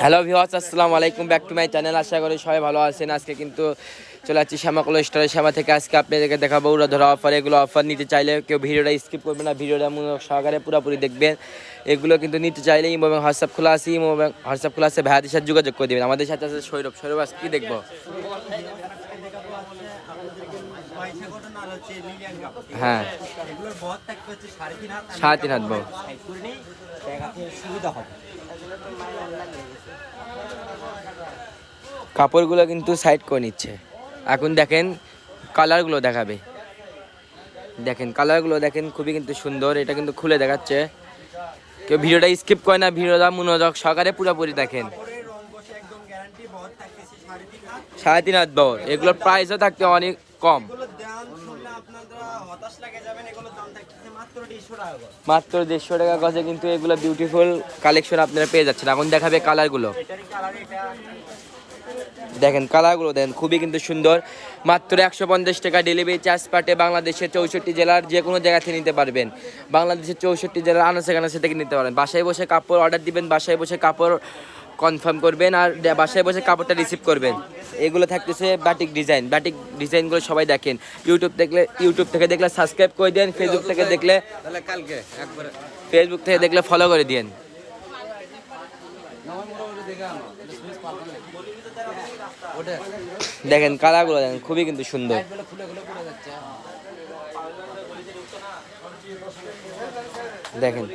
Hello viewers আসসালামু আলাইকুম back to my channel আশা করি সবাই ভালো আছেন। আজকে কিন্তু চলে যাচ্ছি শ্যামাকল স্টোরের শ্যামা থেকে। আজকে আপনাদেরকে দেখাবো ওরা ধরা অফার এগুলো অফার নিতে চাইলে কেউ ভিডিওটা স্কিপ করবে না ভিডিওটা মূলক সহকারে পুরোপুরি দেখবেন। এগুলো কিন্তু নিতে চাইলে ইমো এবং হোয়াটসঅ্যাপ খোলা আছে ইমো এবং হোয়াটসঅ্যাপ খোলা আছে ভাইয়াদের সাথে যোগাযোগ করে দেবেন। আমাদের সাথে আছে সৌরভ। সৌরভ আজকে কি দেখব? হ্যাঁ। সাড়ে তিন হাত সুবিধা হবে। কাপড়গুলো কিন্তু সাইড করে নিচ্ছে। এখন দেখেন কালারগুলো দেখাবে। দেখেন কালারগুলো দেখেন খুবই কিন্তু সুন্দর, এটা কিন্তু খুলে দেখাচ্ছে। কেউ ভিডিওটা স্কিপ করে না, ভিডিওটা মনোযোগ সহকারে পুরোপুরি দেখেন। সাড়ে তিন হাত বহর এগুলোর প্রাইসও থাকতে অনেক কম এগুলোর দাম শুনলে আপনারা হতাশ লাগে যাবেন এগুলোর দাম থাকতেছে মাত্র দেড়শো টাকা গজে। কিন্তু এগুলো বিউটিফুল কালেকশন আপনারা পেয়ে যাচ্ছেন। এখন দেখাবে কালারগুলো দেখেন কালারগুলো দেখেন খুবই কিন্তু সুন্দর। মাত্র একশো পঞ্চাশ টাকা ডেলিভারি চার্জ পাটে বাংলাদেশের চৌষট্টি জেলার যে কোনো জায়গা থেকে নিতে পারবেন। বাংলাদেশের চৌষট্টি জেলার আনাচে কানাচে থেকে নিতে পারবেন। বাসায় বসে কাপড় অর্ডার দিবেন বাসায় বসে কাপড় কনফার্ম করবেন আর বাসায় বসে কাপড়টা রিসিভ করবেন। এগুলো থাকতেছে বাটিক ডিজাইন বাটিক ডিজাইনগুলো সবাই দেখেন। ইউটিউব দেখলে ইউটিউব থেকে দেখলে সাবস্ক্রাইব করে দেন ফেসবুক থেকে দেখলে কালকে ফেসবুক থেকে দেখলে ফলো করে দিন দেখেন কালারগুলো দেখেন, খুবই কিন্তু সুন্দর। দেখেন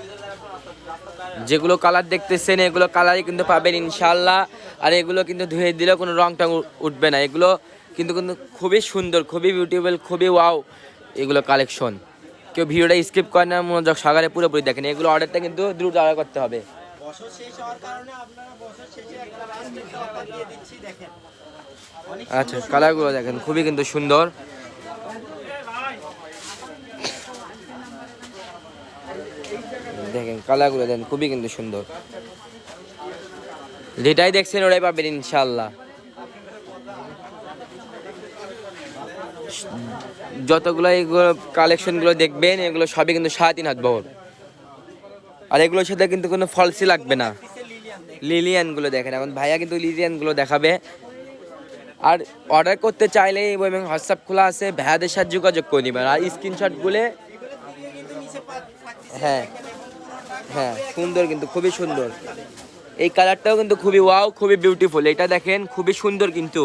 যেগুলো কালার দেখতেছেন এগুলো কালারই কিন্তু পাবেন ইনশাল্লাহ আর এগুলো কিন্তু ধুয়ে দিলে কোনো রং টং উঠবে না। এগুলো কিন্তু কিন্তু খুবই সুন্দর খুবই বিউটিফুল খুবই ওয়াও এগুলো কালেকশন কেউ ভিডিওটা স্কিপ করে না মনোযোগ সাগরে পুরোপুরি দেখেন। এগুলো অর্ডারটা কিন্তু দ্রুত অর্ডার করতে হবে। আচ্ছা কালারগুলো দেখেন খুবই কিন্তু সুন্দর। দেখেন, কালারগুলো দেখেন, খুবই কিন্তু সুন্দর। যেটাই দেখছেন ওটাই পাবেন ইনশাল্লাহ যতগুলো এগুলো কালেকশনগুলো দেখবেন, এগুলো সবই কিন্তু সাড়ে তিন হাত বহর আর এগুলোর সাথে কিন্তু কোনো ফলসি লাগবে না। লিলিয়ানগুলো দেখেন, এখন ভাইয়া কিন্তু লিলিয়ানগুলো দেখাবে। আর অর্ডার করতে চাইলে এবং হোয়াটসঅ্যাপ খোলা আছে, ভাইয়াদের সাথে যোগাযোগ করে নেবেন। আর স্ক্রিনশটগুলো হ্যাঁ। হ্যাঁ সুন্দর কিন্তু, খুবই সুন্দর। এই কালারটাও কিন্তু খুবই ওয়াও খুবই বিউটিফুল এটা দেখেন, খুবই সুন্দর কিন্তু।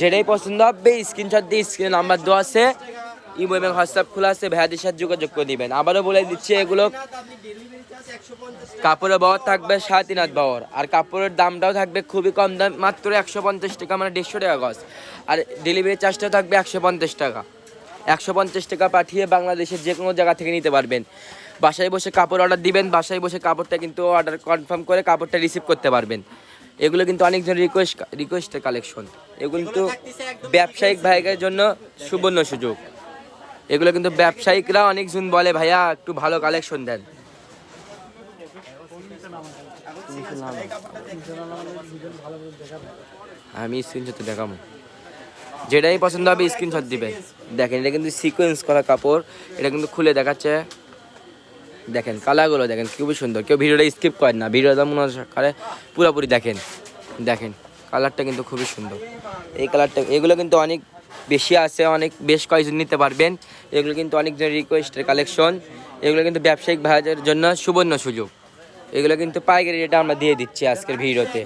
যেটাই পছন্দ হবে স্ক্রিনশট দিয়ে স্ক্রিনে নাম্বার দেওয়া আছে ইমো এবং হোয়াটসঅ্যাপ খোলা আছে, ভাইয়াদের সাথে যোগাযোগ করে নেবেন আবারও বলে দিচ্ছি, এগুলো কাপড়ের বাওয়ার থাকবে সাড়ে তিন হাত বাওয়ার আর কাপড়ের দামটাও থাকবে খুবই কম দাম, মাত্র একশো পঞ্চাশ টাকা মানে দেড়শো টাকা গজ। আর ডেলিভারি চার্জটাও থাকবে একশো পঞ্চাশ টাকা। একশো পঞ্চাশ টাকা পাঠিয়ে বাংলাদেশের যে কোনো জায়গা থেকে নিতে পারবেন। বাসায় বসে কাপড় অর্ডার দিবেন, বাসায় বসে কাপড়টা কিন্তু অর্ডার কনফার্ম করে কাপড়টা রিসিভ করতে পারবেন। এগুলো কিন্তু অনেকজন রিকোয়েস্ট রিকোয়েস্টের কালেকশন এগুলো কিন্তু ব্যবসায়িক ভাইয়ের জন্য সুবর্ণ সুযোগ। এগুলো কিন্তু ব্যবসায়িকরা অনেকজন বলে, ভাইয়া, একটু ভালো কালেকশন দেন। আমি স্ক্রিনশট দেখাবো। যেটাই পছন্দ হবে স্ক্রিনশট দিবেন। দেখেন, এটা কিন্তু সিকোয়েন্স করা কাপড়। এটা কিন্তু খুলে দেখাচ্ছে। দেখেন, কালারগুলো দেখেন, খুবই সুন্দর। কেউ ভিডিওটা স্কিপ করেন না, ভিডিওটা মনে করে পুরোপুরি দেখেন দেখেন, কালারটা কিন্তু খুবই সুন্দর। এই কালারটা, এগুলো কিন্তু অনেক বেশি আছে, অনেক, বেশ কয়েকজন নিতে পারবেন। এগুলো কিন্তু অনেকজন রিকোয়েস্টের কালেকশন এগুলো কিন্তু ব্যবসায়িক ভাইদের জন্য সুবর্ণ সুযোগ। এগুলো কিন্তু পাইকারি রেটে আমরা দিয়ে দিচ্ছি আজকের ভিডিওতে।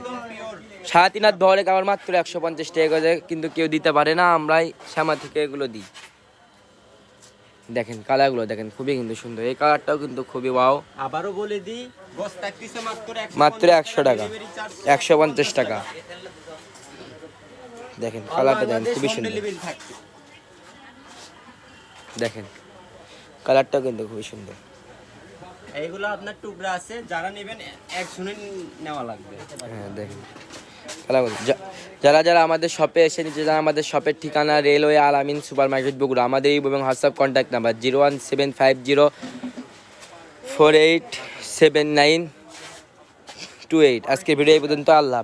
সাড়ে তিন হাত ভরে কাপড় মাত্র একশো পঞ্চাশ টাকা কিন্তু কেউ দিতে পারে না, আমরাই শ্যামা থেকে এগুলো দিই। দেখেন কালারগুলো দেখেন খুবই কিন্তু সুন্দর। এই কালারটাও কিন্তু খুবই ওয়াও। আবারও বলে দিই মাত্র মাত্র একশো টাকা। একশো পঞ্চাশ টাকা। দেখেন কালারটা দেখেন খুবই সুন্দর। দেখেন কালারটাও কিন্তু খুবই সুন্দর। এইগুলো আপনার টুকরা আছে যারা নেবেন একজনে নেওয়া লাগবে। হ্যাঁ দেখেন। যারা যারা আমাদের শপে এসে নিচ্ছে, যারা আমাদের শপের ঠিকানা railway Al Amin super market Bogura আমাদের এবং WhatsApp contact number zero one seven five zero four eight seven nine two eight আজকের ভিডিও এই পর্যন্ত, আল্লাহ